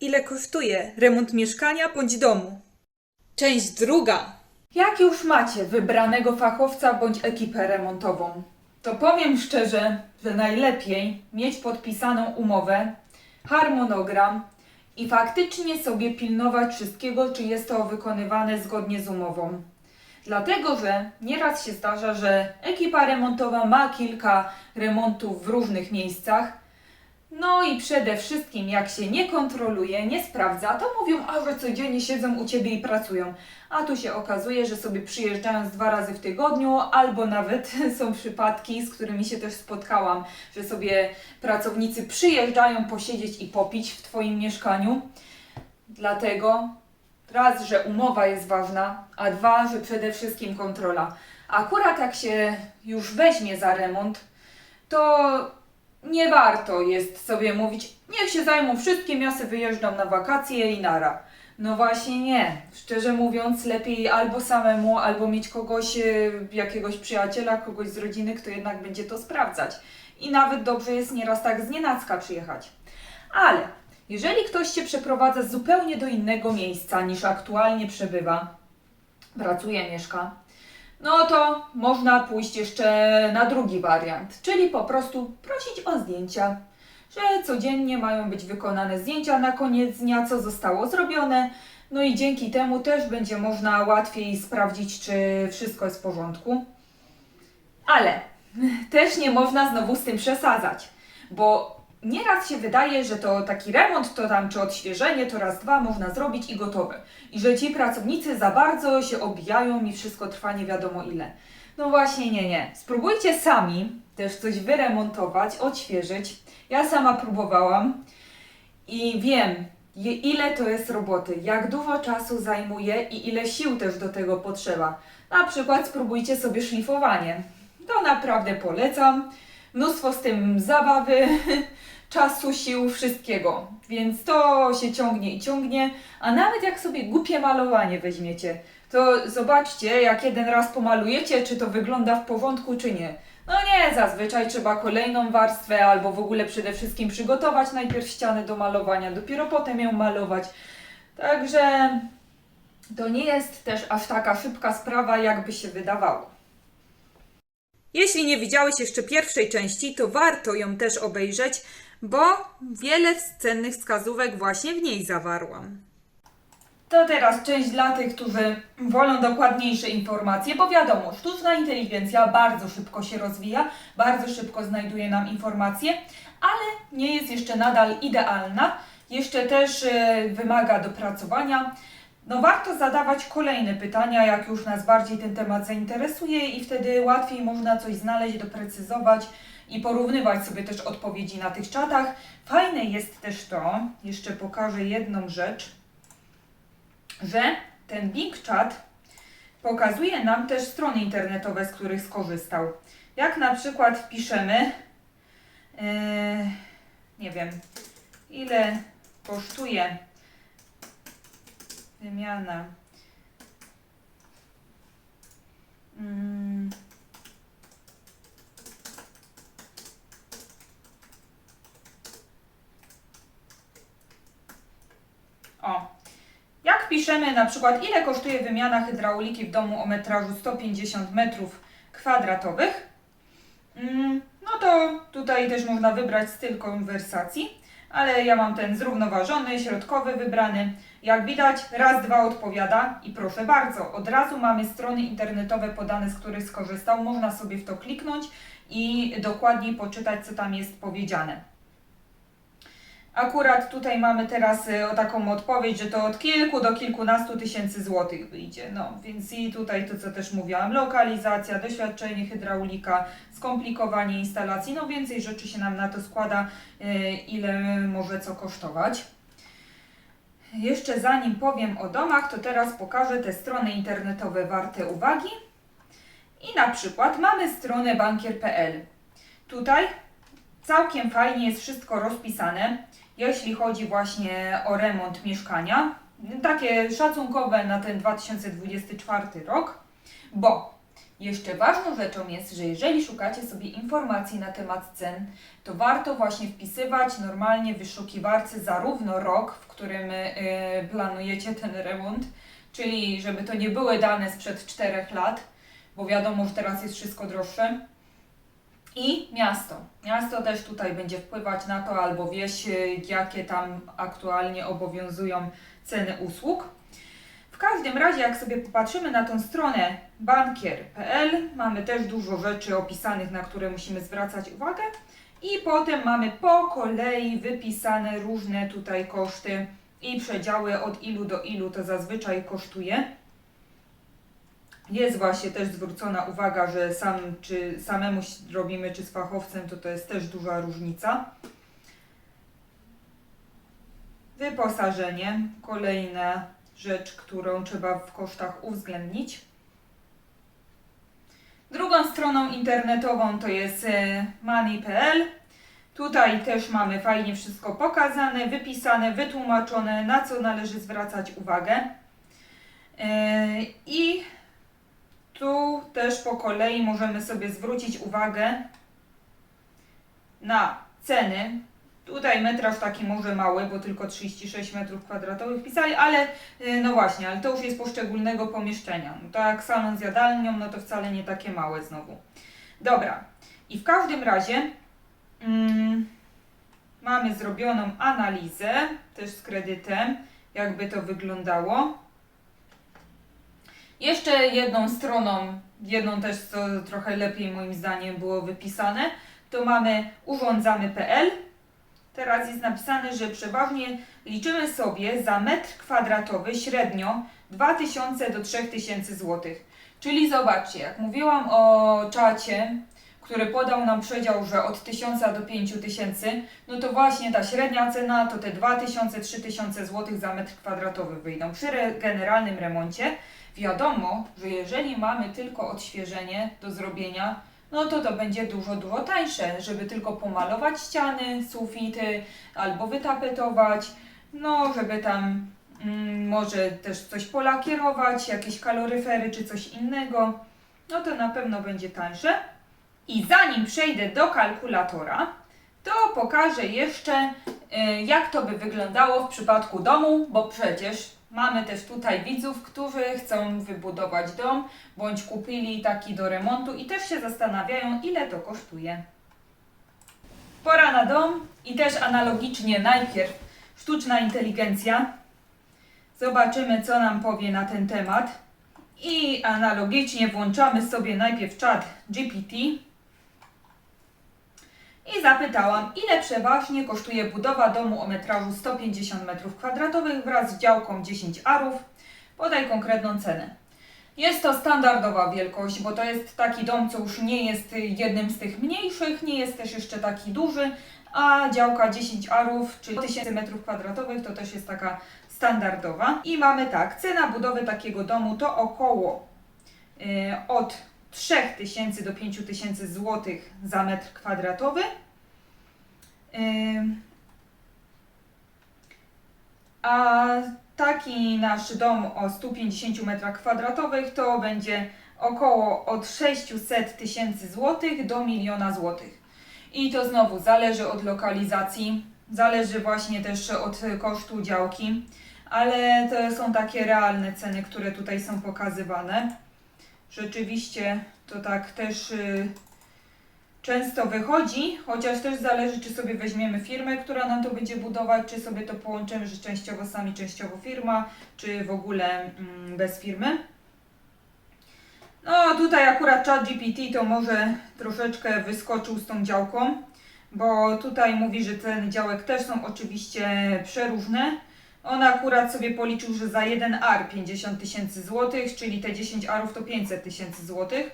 Ile kosztuje remont mieszkania bądź domu? Część druga. Jak już macie wybranego fachowca bądź ekipę remontową, to powiem szczerze, że najlepiej mieć podpisaną umowę, harmonogram i faktycznie sobie pilnować wszystkiego, czy jest to wykonywane zgodnie z umową. Dlatego, że nieraz się zdarza, że ekipa remontowa ma kilka remontów w różnych miejscach. No i przede wszystkim, jak się nie kontroluje, nie sprawdza, to mówią, a że codziennie siedzą u ciebie i pracują. A tu się okazuje, że sobie przyjeżdżają z dwa razy w tygodniu, albo nawet są przypadki, z którymi się też spotkałam, że sobie pracownicy przyjeżdżają posiedzieć i popić w Twoim mieszkaniu. Dlatego raz, że umowa jest ważna, a dwa, że przede wszystkim kontrola. Akurat jak się już weźmie za remont, to nie warto jest sobie mówić, niech się zajmą wszystkim, ja sobie wyjeżdżam na wakacje i nara. No właśnie nie. Szczerze mówiąc, lepiej albo samemu, albo mieć kogoś, e, jakiegoś przyjaciela, kogoś z rodziny, kto jednak będzie to sprawdzać. I nawet dobrze jest nieraz tak z nienacka przyjechać. Ale jeżeli ktoś się przeprowadza zupełnie do innego miejsca niż aktualnie przebywa, pracuje, mieszka, no to można pójść jeszcze na drugi wariant, czyli po prostu prosić o zdjęcia, że codziennie mają być wykonane zdjęcia na koniec dnia, co zostało zrobione, no i dzięki temu też będzie można łatwiej sprawdzić, czy wszystko jest w porządku. Ale też nie można znowu z tym przesadzać, bo nieraz się wydaje, że to taki remont, to tam czy odświeżenie, to raz, dwa można zrobić i gotowe. I że ci pracownicy za bardzo się obijają i wszystko trwa nie wiadomo ile. No właśnie, nie, nie. Spróbujcie sami też coś wyremontować, odświeżyć. Ja sama próbowałam i wiem, ile to jest roboty, jak dużo czasu zajmuje i ile sił też do tego potrzeba. Na przykład spróbujcie sobie szlifowanie. To naprawdę polecam. Mnóstwo z tym zabawy, czasu, sił, wszystkiego. Więc to się ciągnie i ciągnie. A nawet jak sobie głupie malowanie weźmiecie, to zobaczcie, jak jeden raz pomalujecie, czy to wygląda w porządku, czy nie. No nie, zazwyczaj trzeba kolejną warstwę, albo w ogóle przede wszystkim przygotować najpierw ścianę do malowania, dopiero potem ją malować. Także to nie jest też aż taka szybka sprawa, jakby się wydawało. Jeśli nie widziałeś jeszcze pierwszej części, to warto ją też obejrzeć, bo wiele cennych wskazówek właśnie w niej zawarłam. To teraz część dla tych, którzy wolą dokładniejsze informacje, bo wiadomo, sztuczna inteligencja bardzo szybko się rozwija, bardzo szybko znajduje nam informacje, ale nie jest jeszcze nadal idealna, jeszcze też e, wymaga dopracowania. No warto zadawać kolejne pytania, jak już nas bardziej ten temat zainteresuje i wtedy łatwiej można coś znaleźć, doprecyzować i porównywać sobie też odpowiedzi na tych czatach. Fajne jest też to, jeszcze pokażę jedną rzecz, że ten Big Chat pokazuje nam też strony internetowe, z których skorzystał. Jak na przykład wpiszemy, e, nie wiem, ile kosztuje wymiana mm, o, jak piszemy na przykład, ile kosztuje wymiana hydrauliki w domu o metrażu 150 metrów kwadratowych, mm, no to tutaj też można wybrać styl konwersacji, ale ja mam ten zrównoważony, środkowy wybrany. Jak widać, raz, dwa odpowiada i proszę bardzo, od razu mamy strony internetowe podane, z których skorzystał. Można sobie w to kliknąć i dokładniej poczytać, co tam jest powiedziane. Akurat tutaj mamy teraz y, o taką odpowiedź, że to od kilku do kilkunastu tysięcy złotych wyjdzie. No, więc i tutaj to, co też mówiłam, lokalizacja, doświadczenie hydraulika, skomplikowanie instalacji, no więcej rzeczy się nam na to składa, y, ile może co kosztować. Jeszcze zanim powiem o domach, to teraz pokażę te strony internetowe warte uwagi. I na przykład mamy stronę bankier.pl. Tutaj całkiem fajnie jest wszystko rozpisane, jeśli chodzi właśnie o remont mieszkania. Takie szacunkowe na ten 2024 rok, bo Jeszcze ważną rzeczą jest, że jeżeli szukacie sobie informacji na temat cen, to warto właśnie wpisywać normalnie w wyszukiwarce zarówno rok, w którym y, planujecie ten remont, czyli żeby to nie były dane sprzed 4 lat, bo wiadomo, że teraz jest wszystko droższe. I miasto. Miasto też tutaj będzie wpływać na to, albo wieś, y, jakie tam aktualnie obowiązują ceny usług. W każdym razie, jak sobie popatrzymy na tą stronę bankier.pl, mamy też dużo rzeczy opisanych, na które musimy zwracać uwagę. I potem mamy po kolei wypisane różne tutaj koszty i przedziały od ilu do ilu to zazwyczaj kosztuje. Jest właśnie też zwrócona uwaga, że sam, czy samemu robimy, czy z fachowcem, to to jest też duża różnica. Wyposażenie, kolejna rzecz, którą trzeba w kosztach uwzględnić. Drugą stroną internetową to jest e, money.pl. Tutaj też mamy fajnie wszystko pokazane, wypisane, wytłumaczone, na co należy zwracać uwagę. E, I tu też po kolei możemy sobie zwrócić uwagę na ceny. Tutaj metraż taki może mały, bo tylko 36 metrów kwadratowych wpisali, ale y, no właśnie, ale to już jest poszczególnego pomieszczenia. No tak salon z jadalnią, no to wcale nie takie małe znowu. Dobra, i w każdym razie mm, mamy zrobioną analizę, też z kredytem, jakby to wyglądało. Jeszcze jedną stroną, jedną też co trochę lepiej moim zdaniem było wypisane, to mamy urządzamy.pl. Teraz jest napisane, że przeważnie liczymy sobie za metr kwadratowy średnio 2000 do 3000 zł. Czyli zobaczcie, jak mówiłam o czacie, który podał nam przedział, że od 1000 do 5000, no to właśnie ta średnia cena to te 2000-3000 zł za metr kwadratowy wyjdą przy generalnym remoncie. Wiadomo, że jeżeli mamy tylko odświeżenie do zrobienia, no to to będzie dużo, dużo tańsze, żeby tylko pomalować ściany, sufity albo wytapetować, no żeby tam mm, może też coś polakierować, jakieś kaloryfery czy coś innego, no to na pewno będzie tańsze. I zanim przejdę do kalkulatora, to pokażę jeszcze, y, jak to by wyglądało w przypadku domu, bo przecież mamy też tutaj widzów, którzy chcą wybudować dom, bądź kupili taki do remontu i też się zastanawiają, ile to kosztuje. Pora na dom i też analogicznie najpierw sztuczna inteligencja. Zobaczymy, co nam powie na ten temat. I analogicznie włączamy sobie najpierw czat GPT. I zapytałam, ile przeważnie kosztuje budowa domu o metrażu 150 m2 wraz z działką 10 arów. Podaj konkretną cenę. Jest to standardowa wielkość, bo to jest taki dom, co już nie jest jednym z tych mniejszych, nie jest też jeszcze taki duży, a działka 10 arów, czyli 1000 m2 to też jest taka standardowa. I mamy tak, cena budowy takiego domu to około y, od 3000 do 5000 zł za metr kwadratowy. A taki nasz dom o 150 m2 to będzie około od 600 tysięcy złotych do miliona złotych. I to znowu zależy od lokalizacji, zależy właśnie też od kosztu działki, ale to są takie realne ceny, które tutaj są pokazywane. Rzeczywiście to tak też y, często wychodzi, chociaż też zależy, czy sobie weźmiemy firmę, która nam to będzie budować, czy sobie to połączymy, że częściowo sami, częściowo firma, czy w ogóle mm, bez firmy. No tutaj akurat ChatGPT to może troszeczkę wyskoczył z tą działką, bo tutaj mówi, że ceny działek też są oczywiście przeróżne. On akurat sobie policzył, że za jeden AR 50 tysięcy złotych, czyli te 10 ARów to 500 tysięcy złotych.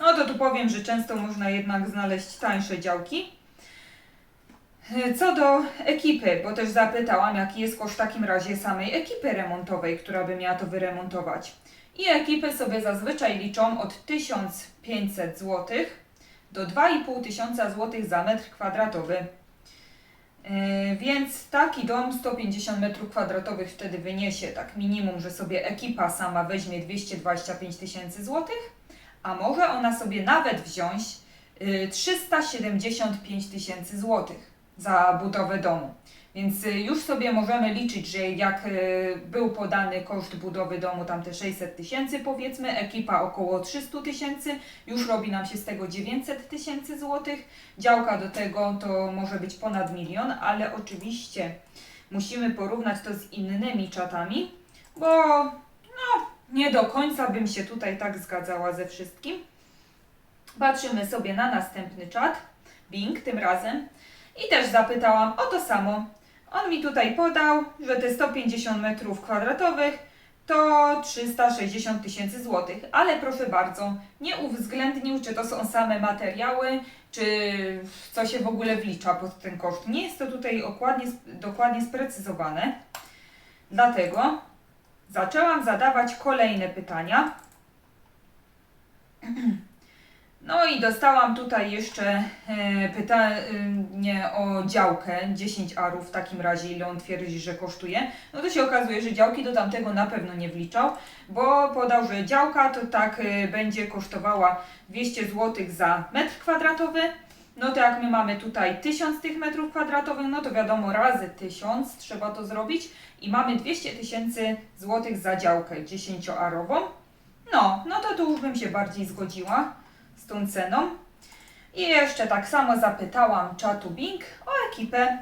No to tu powiem, że często można jednak znaleźć tańsze działki. Co do ekipy, bo też zapytałam, jaki jest koszt w takim razie samej ekipy remontowej, która by miała to wyremontować. I ekipy sobie zazwyczaj liczą od 1500 zł do 2500 zł za metr kwadratowy. Yy, więc taki dom 150 m2 wtedy wyniesie tak minimum, że sobie ekipa sama weźmie 225 tysięcy złotych, a może ona sobie nawet wziąć y, 375 tysięcy złotych za budowę domu. Więc y, już sobie możemy liczyć, że jak y, był podany koszt budowy domu, tam te 600 tysięcy powiedzmy, ekipa około 300 tysięcy, już robi nam się z tego 900 tysięcy złotych. Działka do tego to może być ponad milion, ale oczywiście musimy porównać to z innymi czatami, bo no, nie do końca bym się tutaj tak zgadzała ze wszystkim. Patrzymy sobie na następny czat, Bing tym razem, i też zapytałam o to samo. On mi tutaj podał, że te 150 metrów kwadratowych to 360 tysięcy złotych, ale proszę bardzo, nie uwzględnił, czy to są same materiały, czy co się w ogóle wlicza pod ten koszt. Nie jest to tutaj dokładnie, dokładnie sprecyzowane. Dlatego zaczęłam zadawać kolejne pytania. No i dostałam tutaj jeszcze e, pytanie o działkę 10 arów w takim razie, ile on twierdzi, że kosztuje. No to się okazuje, że działki do tamtego na pewno nie wliczał, bo podał, że działka to tak e, będzie kosztowała 200 zł za metr kwadratowy. No to jak my mamy tutaj 1000 tych metrów kwadratowych, no to wiadomo razy 1000 trzeba to zrobić i mamy 200 tysięcy złotych za działkę 10-arową. No, no to tu już bym się bardziej zgodziła tą ceną. I jeszcze tak samo zapytałam czatu Bing o ekipę.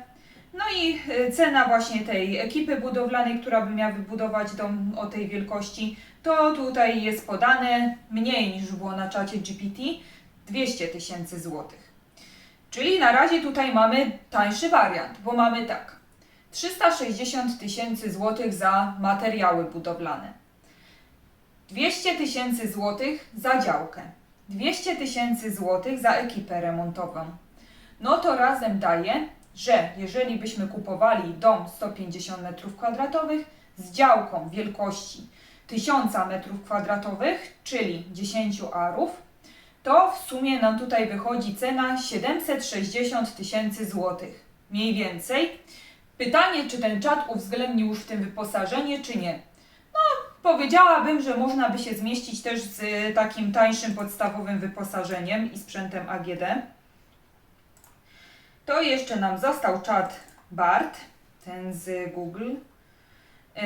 No i y, cena właśnie tej ekipy budowlanej, która by miała wybudować dom o tej wielkości, to tutaj jest podane mniej niż było na czacie GPT 200 tysięcy złotych. Czyli na razie tutaj mamy tańszy wariant, bo mamy tak 360 tysięcy złotych za materiały budowlane, 200 tysięcy złotych za działkę, 200 tysięcy złotych za ekipę remontową. No to razem daje, że jeżeli byśmy kupowali dom 150 m2 z działką wielkości 1000 m2, czyli 10 arów, to w sumie nam tutaj wychodzi cena 760 tysięcy złotych. Mniej więcej. Pytanie, czy ten czat uwzględnił już w tym wyposażenie, czy nie. Powiedziałabym, że można by się zmieścić też z y, takim tańszym podstawowym wyposażeniem i sprzętem AGD. To jeszcze nam został czat BART, ten z Google. Yy,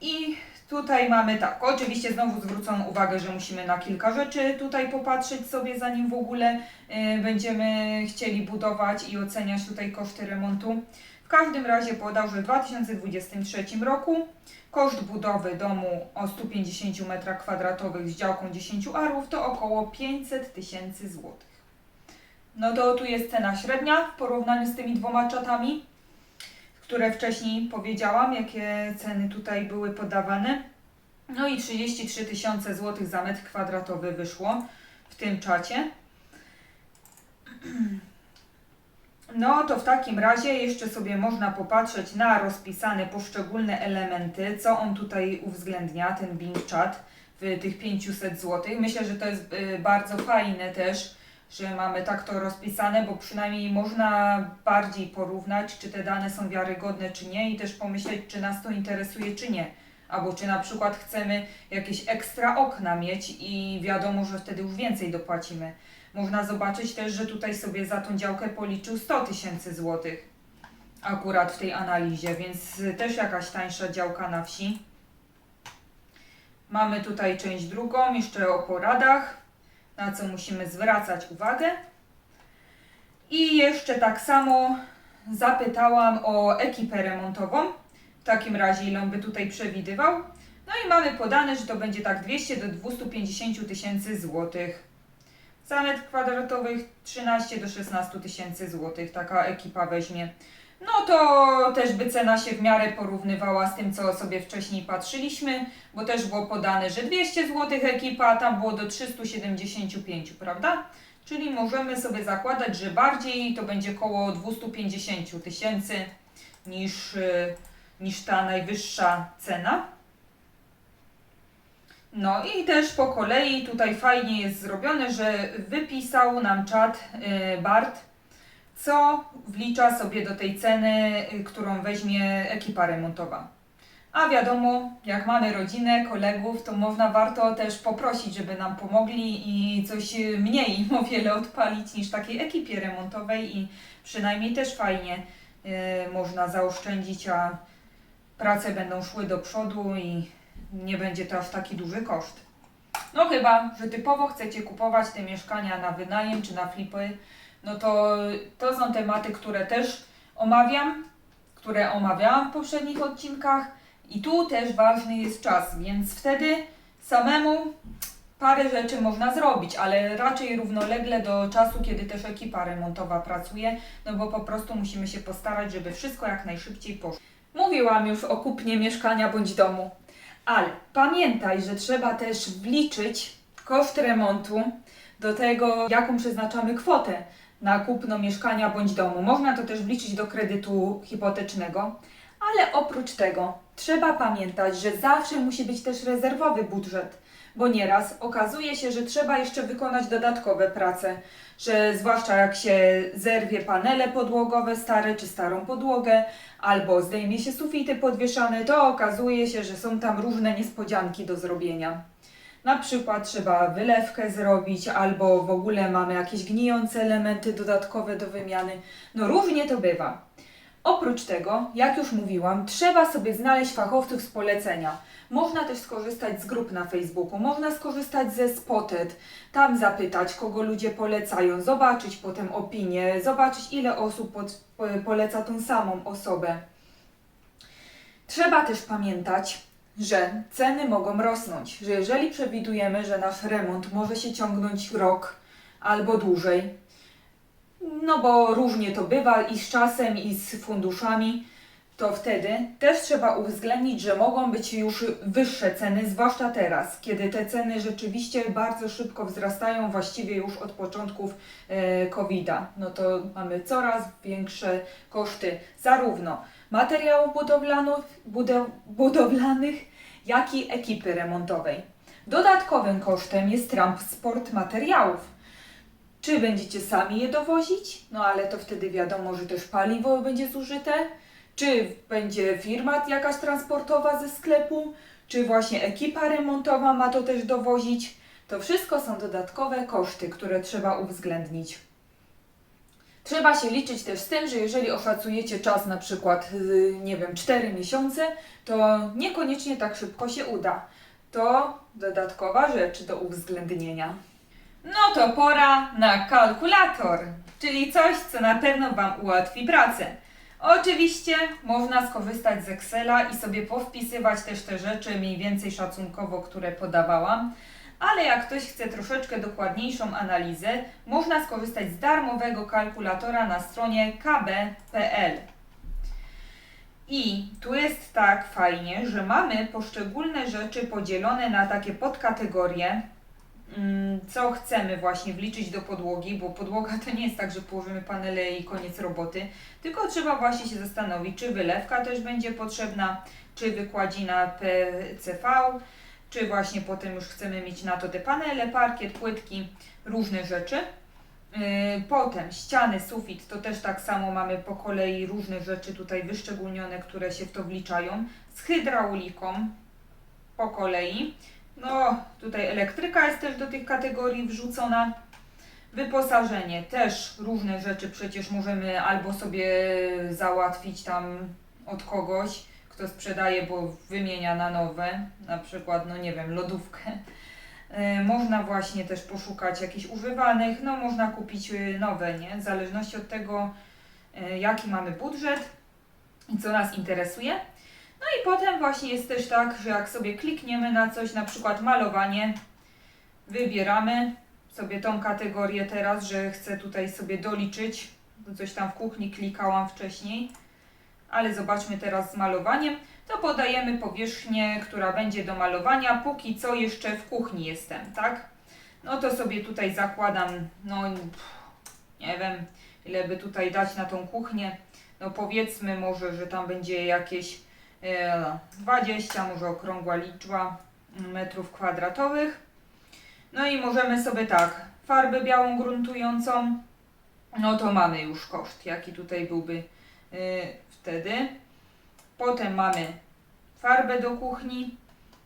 I tutaj mamy tak, oczywiście znowu zwrócono uwagę, że musimy na kilka rzeczy tutaj popatrzeć sobie, zanim w ogóle yy, będziemy chcieli budować i oceniać tutaj koszty remontu. Każdym razie podał, że w 2023 roku Koszt budowy domu o 150 m2 z działką 10 arów to około 500 tysięcy złotych. No to tu jest cena średnia w porównaniu z tymi dwoma czatami, które wcześniej powiedziałam, jakie ceny tutaj były podawane. No i 33 tysiące złotych za metr kwadratowy wyszło w tym czacie. No to w takim razie jeszcze sobie można popatrzeć na rozpisane poszczególne elementy, co on tutaj uwzględnia, ten Bing Chat w tych 500 zł. Myślę, że to jest y, bardzo fajne też, że mamy tak to rozpisane, bo przynajmniej można bardziej porównać, czy te dane są wiarygodne, czy nie i też pomyśleć, czy nas to interesuje, czy nie. Albo czy na przykład chcemy jakieś ekstra okna mieć i wiadomo, że wtedy już więcej dopłacimy. Można zobaczyć też, że tutaj sobie za tą działkę policzył 100 tysięcy złotych akurat w tej analizie, więc też jakaś tańsza działka na wsi. Mamy tutaj część drugą, jeszcze o poradach, na co musimy zwracać uwagę. I jeszcze tak samo zapytałam o ekipę remontową. W takim razie, ile on by tutaj przewidywał. No i mamy podane, że to będzie tak 200 do 250 tysięcy złotych. Za metr kwadratowych 13 do 16 tysięcy złotych taka ekipa weźmie. No to też by cena się w miarę porównywała z tym, co sobie wcześniej patrzyliśmy, bo też było podane, że 200 zł ekipa, a tam było do 375, prawda? Czyli możemy sobie zakładać, że bardziej to będzie około 250 tysięcy niż, y, niż ta najwyższa cena. No i też po kolei tutaj fajnie jest zrobione, że wypisał nam czat y, Bart, co wlicza sobie do tej ceny, y, którą weźmie ekipa remontowa. A wiadomo, jak mamy rodzinę, kolegów, to można warto też poprosić, żeby nam pomogli i coś y, mniej o wiele odpalić niż takiej ekipie remontowej i przynajmniej też fajnie można zaoszczędzić, a prace będą szły do przodu i nie będzie to aż taki duży koszt. No chyba, że typowo chcecie kupować te mieszkania na wynajem czy na flipy, no to to są tematy, które też omawiam, które omawiałam w poprzednich odcinkach i tu też ważny jest czas, więc wtedy samemu parę rzeczy można zrobić, ale raczej równolegle do czasu, kiedy też ekipa remontowa pracuje, no bo po prostu musimy się postarać, żeby wszystko jak najszybciej poszło. Mówiłam już o kupnie mieszkania bądź domu, ale pamiętaj, że trzeba też wliczyć koszt remontu do tego, jaką przeznaczamy kwotę na kupno mieszkania bądź domu. Można to też wliczyć do kredytu hipotecznego, ale oprócz tego trzeba pamiętać, że zawsze musi być też rezerwowy budżet, bo nieraz okazuje się, że trzeba jeszcze wykonać dodatkowe prace, że zwłaszcza jak się zerwie panele podłogowe stare czy starą podłogę, albo zdejmie się sufity podwieszane, to okazuje się, że są tam różne niespodzianki do zrobienia. Na przykład trzeba wylewkę zrobić, albo w ogóle mamy jakieś gnijące elementy dodatkowe do wymiany. No różnie to bywa. Oprócz tego, jak już mówiłam, trzeba sobie znaleźć fachowców z polecenia. Można też skorzystać z grup na Facebooku, można skorzystać ze Spotted, tam zapytać, kogo ludzie polecają, zobaczyć potem opinie, zobaczyć ile osób pod, po, poleca tą samą osobę. Trzeba też pamiętać, że ceny mogą rosnąć, że jeżeli przewidujemy, że nasz remont może się ciągnąć rok albo dłużej, no bo różnie to bywa i z czasem, i z funduszami, to wtedy też trzeba uwzględnić, że mogą być już wyższe ceny, zwłaszcza teraz, kiedy te ceny rzeczywiście bardzo szybko wzrastają, właściwie już od początków e, COVID-a. No to mamy coraz większe koszty zarówno materiałów budowlanych, budow, budowlanych jak i ekipy remontowej. Dodatkowym kosztem jest transport materiałów. Czy będziecie sami je dowozić? No ale to wtedy wiadomo, że też paliwo będzie zużyte. Czy będzie firma jakaś transportowa ze sklepu? Czy właśnie ekipa remontowa ma to też dowozić? To wszystko są dodatkowe koszty, które trzeba uwzględnić. Trzeba się liczyć też z tym, że jeżeli oszacujecie czas na przykład, yy, nie wiem, 4 miesiące, to niekoniecznie tak szybko się uda. To dodatkowa rzecz do uwzględnienia. No to pora na kalkulator, czyli coś, co na pewno Wam ułatwi pracę. Oczywiście można skorzystać z Excela i sobie powpisywać też te rzeczy mniej więcej szacunkowo, które podawałam, ale jak ktoś chce troszeczkę dokładniejszą analizę, można skorzystać z darmowego kalkulatora na stronie kb.pl. I tu jest tak fajnie, że mamy poszczególne rzeczy podzielone na takie podkategorie, co chcemy właśnie wliczyć do podłogi, bo podłoga to nie jest tak, że położymy panele i koniec roboty, tylko trzeba właśnie się zastanowić, czy wylewka też będzie potrzebna, czy wykładzina PCV, czy właśnie potem już chcemy mieć na to te panele, parkiet, płytki, różne rzeczy. Yy, Potem ściany, sufit, to też tak samo mamy po kolei różne rzeczy tutaj wyszczególnione, które się w to wliczają. Z hydrauliką po kolei. No, tutaj elektryka jest też do tych kategorii wrzucona. Wyposażenie też różne rzeczy przecież możemy albo sobie załatwić tam od kogoś, kto sprzedaje, bo wymienia na nowe, na przykład, no nie wiem, lodówkę. E, Można właśnie też poszukać jakichś używanych, no można kupić e, nowe, nie? W zależności od tego, e, jaki mamy budżet i co nas interesuje. No i potem właśnie jest też tak, że jak sobie klikniemy na coś, na przykład malowanie, wybieramy sobie tą kategorię teraz, że chcę tutaj sobie doliczyć, coś tam w kuchni klikałam wcześniej, ale zobaczmy teraz z malowaniem, to podajemy powierzchnię, która będzie do malowania, póki co jeszcze w kuchni jestem, tak? No to sobie tutaj zakładam, no nie wiem, ile by tutaj dać na tą kuchnię, no powiedzmy może, że tam będzie jakieś 20, może okrągła liczba metrów kwadratowych. No i możemy sobie tak, farbę białą gruntującą, no to mamy już koszt, jaki tutaj byłby y, wtedy. Potem mamy farbę do kuchni.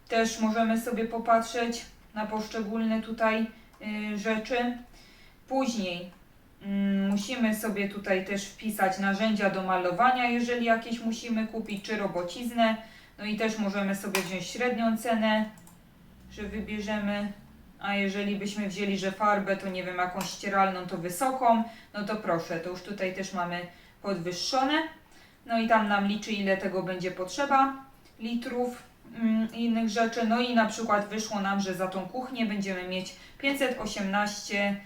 Też możemy sobie popatrzeć na poszczególne tutaj y, rzeczy. Później musimy sobie tutaj też wpisać narzędzia do malowania, jeżeli jakieś musimy kupić, czy robociznę. No i też możemy sobie wziąć średnią cenę, że wybierzemy. A jeżeli byśmy wzięli, że farbę, to nie wiem, jakąś ścieralną, to wysoką, no to proszę, to już tutaj też mamy podwyższone. No i tam nam liczy, ile tego będzie potrzeba, litrów mm, innych rzeczy. No i na przykład wyszło nam, że za tą kuchnię będziemy mieć 518 e,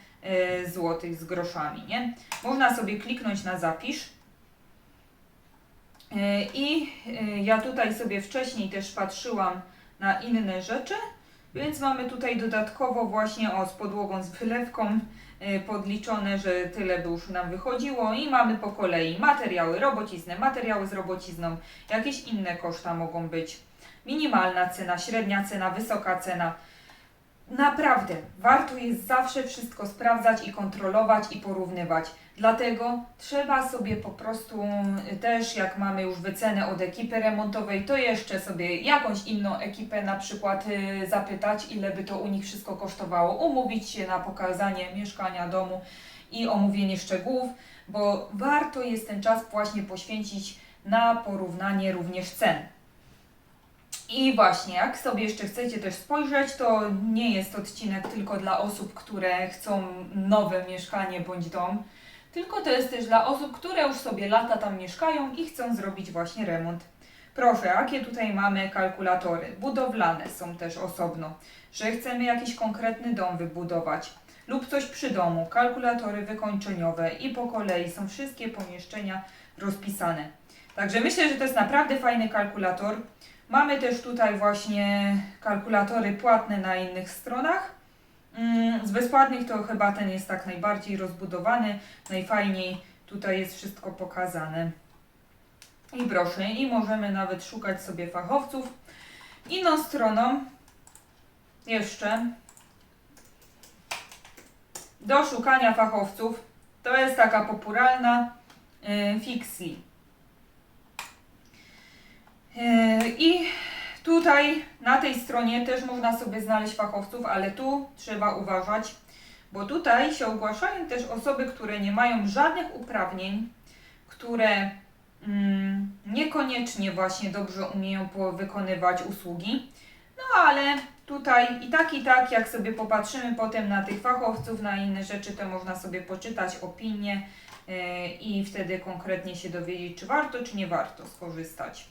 zł z groszami, nie? Można sobie kliknąć na zapisz. E, I e, ja tutaj sobie wcześniej też patrzyłam na inne rzeczy, więc mamy tutaj dodatkowo właśnie o z podłogą z wylewką podliczone, że tyle by już nam wychodziło i mamy po kolei materiały, robociznę, materiały z robocizną, jakieś inne koszta mogą być. Minimalna cena, średnia cena, wysoka cena. Naprawdę, warto jest zawsze wszystko sprawdzać i kontrolować i porównywać. Dlatego trzeba sobie po prostu y, też, jak mamy już wycenę od ekipy remontowej, to jeszcze sobie jakąś inną ekipę na przykład y, zapytać, ile by to u nich wszystko kosztowało, umówić się na pokazanie mieszkania, domu i omówienie szczegółów, bo warto jest ten czas właśnie poświęcić na porównanie również cen. I właśnie, jak sobie jeszcze chcecie też spojrzeć, to nie jest odcinek tylko dla osób, które chcą nowe mieszkanie bądź dom, tylko to jest też dla osób, które już sobie lata tam mieszkają i chcą zrobić właśnie remont. Proszę, jakie tutaj mamy kalkulatory? Budowlane są też osobno, że chcemy jakiś konkretny dom wybudować lub coś przy domu, kalkulatory wykończeniowe i po kolei są wszystkie pomieszczenia rozpisane. Także myślę, że to jest naprawdę fajny kalkulator. Mamy też tutaj właśnie kalkulatory płatne na innych stronach. Mm, Z bezpłatnych to chyba ten jest tak najbardziej rozbudowany, najfajniej tutaj jest wszystko pokazane. I proszę, i możemy nawet szukać sobie fachowców. Inną stroną jeszcze do szukania fachowców to jest taka popularna y, Fixly. Y, I Tutaj na tej stronie też można sobie znaleźć fachowców, ale tu trzeba uważać, bo tutaj się ogłaszają też osoby, które nie mają żadnych uprawnień, które mm, niekoniecznie właśnie dobrze umieją wykonywać usługi. No ale tutaj i tak i tak, jak sobie popatrzymy potem na tych fachowców, na inne rzeczy, to można sobie poczytać opinie yy, i wtedy konkretnie się dowiedzieć, czy warto, czy nie warto skorzystać.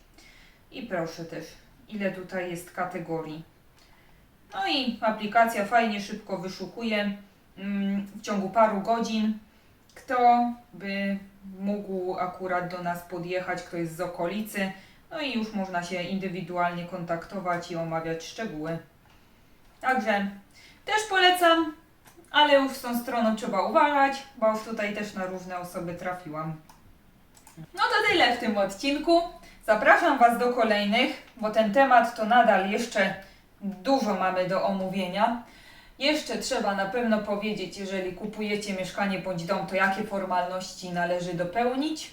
I proszę też ile tutaj jest kategorii. No i aplikacja fajnie, szybko wyszukuje mm, w ciągu paru godzin, kto by mógł akurat do nas podjechać, kto jest z okolicy. No i już można się indywidualnie kontaktować i omawiać szczegóły. Także też polecam, ale już z tą stroną trzeba uważać, bo już tutaj też na różne osoby trafiłam. No to tyle w tym odcinku. Zapraszam Was do kolejnych, bo ten temat to nadal jeszcze dużo mamy do omówienia. Jeszcze trzeba na pewno powiedzieć, jeżeli kupujecie mieszkanie bądź dom, to jakie formalności należy dopełnić,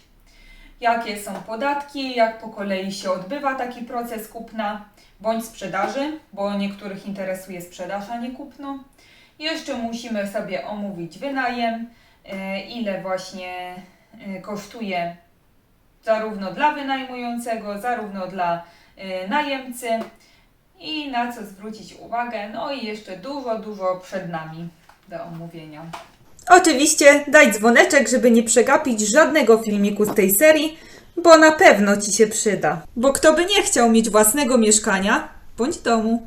jakie są podatki, jak po kolei się odbywa taki proces kupna bądź sprzedaży, bo niektórych interesuje sprzedaż, a nie kupno. Jeszcze musimy sobie omówić wynajem, e, ile właśnie e, kosztuje zarówno dla wynajmującego, zarówno dla y, najemcy i na co zwrócić uwagę. No i jeszcze dużo, dużo przed nami do omówienia. Oczywiście daj dzwoneczek, żeby nie przegapić żadnego filmiku z tej serii, bo na pewno Ci się przyda. Bo kto by nie chciał mieć własnego mieszkania bądź domu.